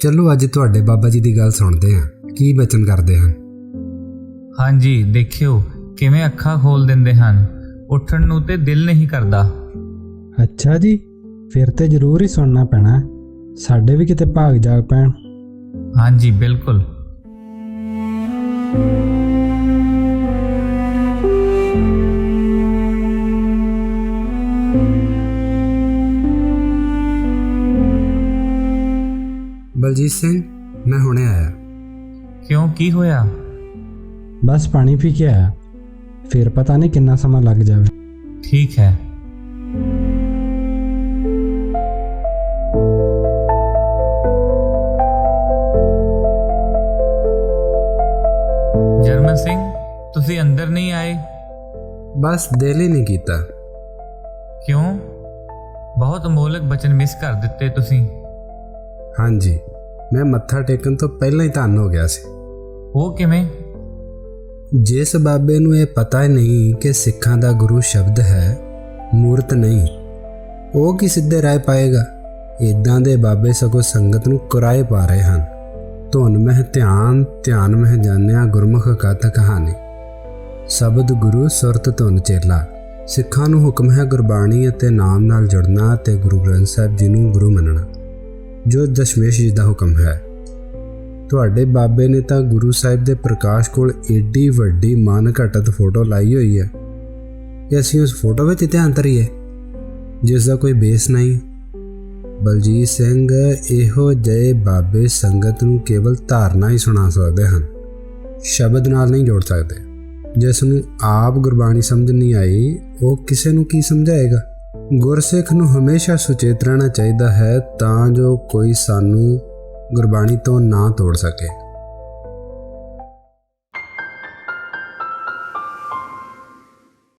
ਚਲੋ ਅੱਜ ਤੁਹਾਡੇ ਬਾਬਾ ਜੀ ਦੀ ਗੱਲ ਸੁਣਦੇ ਹਾਂ। ਕੀ ਬਚਨ ਕਰਦੇ ਹਨ? ਹਾਂਜੀ ਦੇਖਿਓ ਕਿਵੇਂ ਅੱਖਾਂ ਖੋਲ ਦਿੰਦੇ ਹਨ। ਉੱਠਣ ਨੂੰ ਤੇ ਦਿਲ ਨਹੀਂ ਕਰਦਾ। ਅੱਛਾ ਜੀ ਫਿਰ ਤੇ ਜ਼ਰੂਰ ਹੀ ਸੁਣਨਾ ਪੈਣਾ। ਸਾਡੇ ਵੀ ਕਿਤੇ ਭਾਗ ਜਾਗ ਪੈਣ। ਹਾਂਜੀ ਬਿਲਕੁਲ। ਬਲਜੀਤ ਸਿੰਘ ਮੈਂ ਹੁਣੇ ਆਇਆ। ਕਿਉਂ? ਕੀ ਹੋਇਆ? ਬਸ ਪਾਣੀ ਪੀ ਕੇ ਆਇਆ। ਫਿਰ ਪਤਾ ਨਹੀਂ ਕਿੰਨਾ ਸਮਾਂ ਲੱਗ ਜਾਵੇ। ਠੀਕ ਹੈ। ਜਰਮਨ ਸਿੰਘ ਤੁਸੀਂ ਅੰਦਰ ਨਹੀਂ ਆਏ? ਬਸ ਦਿਲ ਹੀ ਨਹੀਂ ਕੀਤਾ। ਕਿਉਂ? ਬਹੁਤ ਅਮੋਲਕ ਬਚਨ ਮਿਸ ਕਰ ਦਿੱਤੇ ਤੁਸੀਂ। ਹਾਂਜੀ। ਮੈਂ ਮੱਥਾ ਟੇਕਣ ਤੋਂ ਪਹਿਲਾਂ ਹੀ ਧੰਨ ਹੋ ਗਿਆ ਸੀ। ਉਹ ਕਿਵੇਂ? ਜਿਸ ਬਾਬੇ ਨੂੰ ਇਹ ਪਤਾ ਹੀ ਨਹੀਂ ਕਿ ਸਿੱਖਾਂ ਦਾ ਗੁਰੂ ਸ਼ਬਦ ਹੈ ਮੂਰਤ ਨਹੀਂ। ਉਹ ਕੀ ਸਿੱਧੇ ਰਾਹ ਪਾਏਗਾ? ਇਦਾਂ ਦੇ ਬਾਬੇ ਸਗੋਂ ਸੰਗਤ ਨੂੰ ਕੁਰਾਏ ਪਾ ਰਹੇ ਹਨ। ਧੁਨ ਮਹਿ ਧਿਆਨ ਧਿਆਨ ਮਹਿ ਜਾਣਿਆ ਗੁਰਮੁਖ ਕਥ ਕਹਾਣੀ। ਸ਼ਬਦ ਗੁਰੂ ਸੁਰਤ ਧੁਨ ਚੇਲਾ। ਸਿੱਖਾਂ ਨੂੰ ਹੁਕਮ ਹੈ ਗੁਰਬਾਣੀ ਅਤੇ ਨਾਮ ਨਾਲ ਜੁੜਨਾ ਤੇ ਗੁਰੂ ਗ੍ਰੰਥ ਸਾਹਿਬ ਜੀ ਨੂੰ ਗੁਰੂ ਮੰਨਣਾ। ਜੋ ਦਸ਼ਮੇਸ਼ ਜੀ ਦਾ ਹੁਕਮ ਹੈ। ਤੁਹਾਡੇ ਬਾਬੇ ਨੇ ਤਾਂ ਗੁਰੂ ਸਾਹਿਬ ਦੇ ਪ੍ਰਕਾਸ਼ ਕੋਲ ਏਡੀ ਵੱਡੀ ਮਨ ਘਟਤ ਫੋਟੋ ਲਾਈ ਹੋਈ ਹੈ। ਕਿ ਅਸੀਂ ਉਸ ਫੋਟੋ ਵਿੱਚ ਧਿਆਨ ਧਰੀਏ। ਜਿਸ ਦਾ ਕੋਈ ਬੇਸ ਨਹੀਂ। ਬਲਜੀਤ ਸਿੰਘ ਇਹੋ ਜਿਹੇ ਬਾਬੇ ਸੰਗਤ ਨੂੰ ਕੇਵਲ ਧਾਰਨਾ ਹੀ ਸੁਣਾ ਸਕਦੇ ਹਨ। ਸ਼ਬਦ ਨਾਲ ਨਹੀਂ ਜੋੜ ਸਕਦੇ। ਜਿਸ ਨੂੰ ਆਪ ਗੁਰਬਾਣੀ ਸਮਝ ਨਹੀਂ ਆਈ, ਉਹ ਕਿਸੇ ਨੂੰ ਕੀ ਸਮਝਾਏਗਾ? ਗੁਰਸਿੱਖ ਨੂੰ ਹਮੇਸ਼ਾ ਸੁਚੇਤ ਰਹਿਣਾ ਚਾਹੀਦਾ ਹੈ ਤਾਂ ਜੋ ਕੋਈ ਸਾਨੂੰ ਗੁਰਬਾਣੀ ਤੋਂ ਨਾ ਤੋੜ ਸਕੇ।